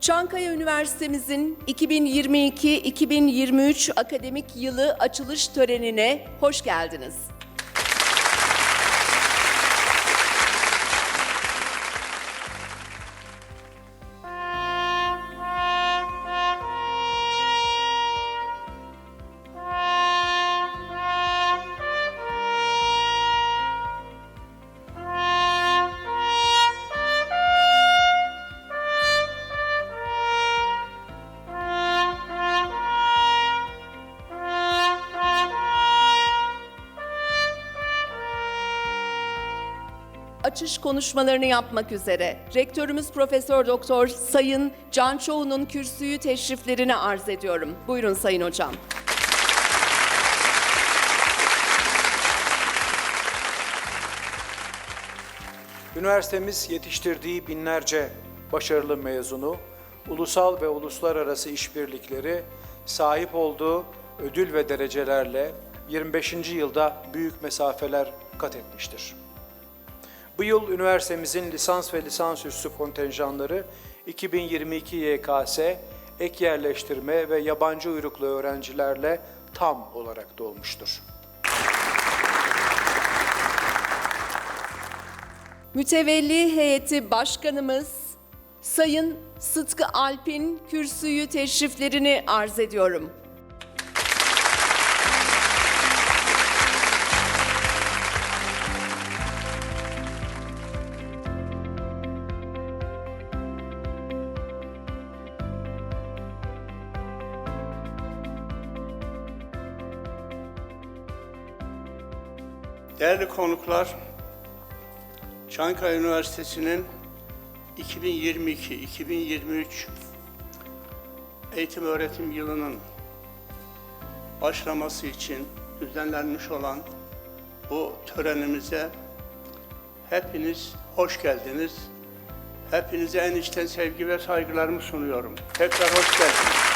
Çankaya Üniversitemizin 2022-2023 akademik yılı açılış törenine hoş geldiniz. Açış konuşmalarını yapmak üzere Rektörümüz Profesör Doktor Sayın Can Çoğun'un kürsüyü teşriflerini arz ediyorum. Buyurun Sayın Hocam. Üniversitemiz yetiştirdiği binlerce başarılı mezunu, ulusal ve uluslararası işbirlikleri, sahip olduğu ödül ve derecelerle 25. yılda büyük mesafeler kat etmiştir. Bu yıl üniversitemizin lisans ve lisansüstü kontenjanları 2022 YKS, ek yerleştirme ve yabancı uyruklu öğrencilerle tam olarak dolmuştur. Mütevelli heyeti başkanımız Sayın Sıtkı Alp'in kürsüyü teşriflerini arz ediyorum. Değerli konuklar, Çankaya Üniversitesi'nin 2022-2023 eğitim öğretim yılının başlaması için düzenlenmiş olan bu törenimize hepiniz hoş geldiniz. Hepinize en içten sevgi ve saygılarımı sunuyorum. Tekrar hoş geldiniz.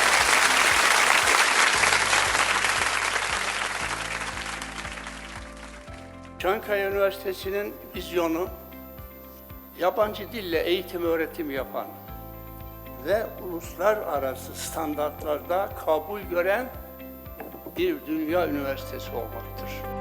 Çankaya Üniversitesi'nin vizyonu yabancı dille eğitim öğretim yapan ve uluslararası standartlarda kabul gören bir dünya üniversitesi olmaktır.